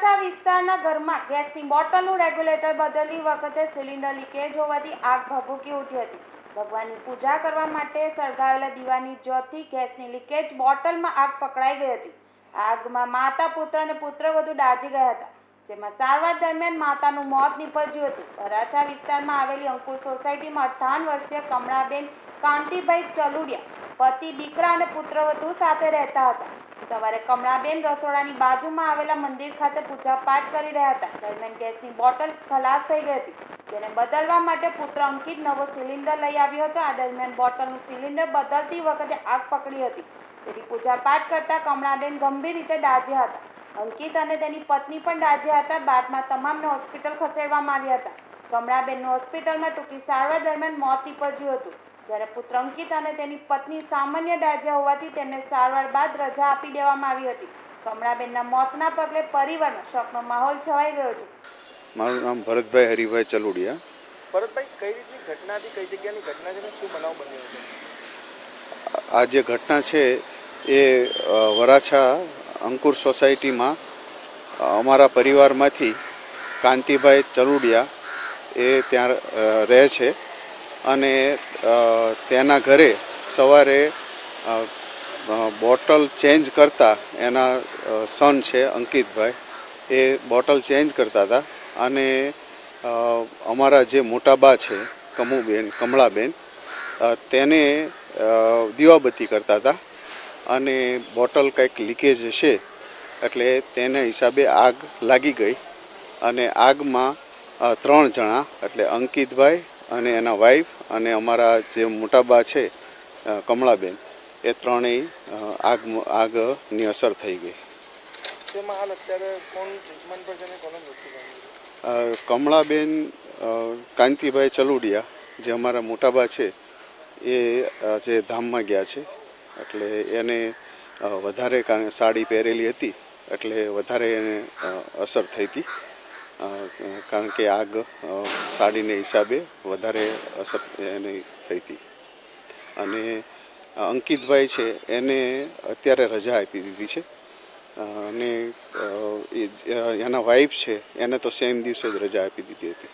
વિસ્તારના ઘરમાં ગેસની બોટલનું રેગ્યુલેટર બદલતી વખતે સિલિન્ડર લીકેજ હોવાથી આગ ભભૂકી ઉઠી હતી. ભગવાનની પૂજા કરવા માટે સળગાવેલા દીવાની જ્યોતથી ગેસની લીકેજ બોટલમાં આગ પકડાઈ ગઈ હતી. આગમાં માતા પુત્ર અને પુત્ર વધુ દાઝી ગયા હતા, જેમાં સારવાર દરમિયાન માતાનું મોત નીપજ્યું હતું. વરાછા વિસ્તારમાં આવેલી અંકુર સોસાયટીમાં અઠાવન વર્ષીય કમળાબેન કાંતિભાઈ ચલુડિયા, પતિ, દીકરા અને પુત્ર વધુ સાથે રહેતા હતા. સવારે કમળાબેન રસોડાની બાજુમાં આવેલા મંદિર ખાતે પૂજા પાઠ કરી રહ્યા હતા. દરમિયાન ગેસની બોટલ ખલાસ થઈ ગઈ હતી. જેને બદલવા માટે પુત્ર અંકિત નવો સિલિન્ડર લઈ આવ્યો હતો. આ દરમિયાન બોટલનું સિલિન્ડર બદલતી વખતે આગ પકડી હતી. તેથી પૂજા પાઠ કરતા કમળાબેન ગંભીર રીતે દાઝ્યા હતા. અંકિત અને તેની પત્ની પણ દાઝ્યા હતા. બાદમાં તમામને હોસ્પિટલ ખસેડવામાં આવ્યા હતા. કમળાબેનનું હોસ્પિટલમાં ટૂંકી સારવાર દરમિયાન મોત નીપજ્યું હતું. જ્યારે પુત્ર અંકિત અને તેની પત્ની સામાન્ય ડાજા હોવાથી તેમને સારવાર બાદ રજા આપી દેવામાં આવી હતી. કમળાબેનના મોતના પગલે પરિવારમાં શોકનો માહોલ છવાઈ ગયો છે. મારું નામ ભરતભાઈ હરિભાઈ ચલુડિયા. ભરતભાઈ કઈ રીતની ઘટના હતી કઈ જગ્યાની ઘટના છે શું બનાવ બન્યો છે? આ જે ઘટના છે એ વરાછા અંકુર સોસાયટીમાં અમારા પરિવારમાંથી કાંતિભાઈ ચલુડિયા એ ત્યાં રહે છે. અને તેના ઘરે સવારે બોટલ ચેન્જ કરતા એના સન છે અંકિતભાઈ, એ બોટલ ચેન્જ કરતા હતા. અને અમારા જે મોટા બા છે, કમુબેન, કમળાબેન તેને દીવાબત્તી કરતા હતા. અને બોટલ કંઈક લીકેજ છે એટલે તેના હિસાબે આગ લાગી ગઈ. અને આગમાં ત્રણ જણા, એટલે અંકિતભાઈ અને એના વાઈફ અને અમારા જે મોટા બા છે કમળાબેન એ ત્રણેય આગ આગની અસર થઈ ગઈ. કમળાબેન કાંતિભાઈ ચલુડિયા જે અમારા મોટાબા છે એ જે ધામમાં ગયા છે. એટલે એને વધારે કારણ સાડી પહેરેલી હતી એટલે વધારે એને અસર થઈ હતી. કારણ કે આગ સાડીને હિસાબે વધારે અસર એની થઈ હતી. અને અંકિતભાઈ છે, એને અત્યારે રજા આપી દીધી છે. અને એના વાઈફ છે, એને તો સેમ દિવસે જ રજા આપી દીધી હતી.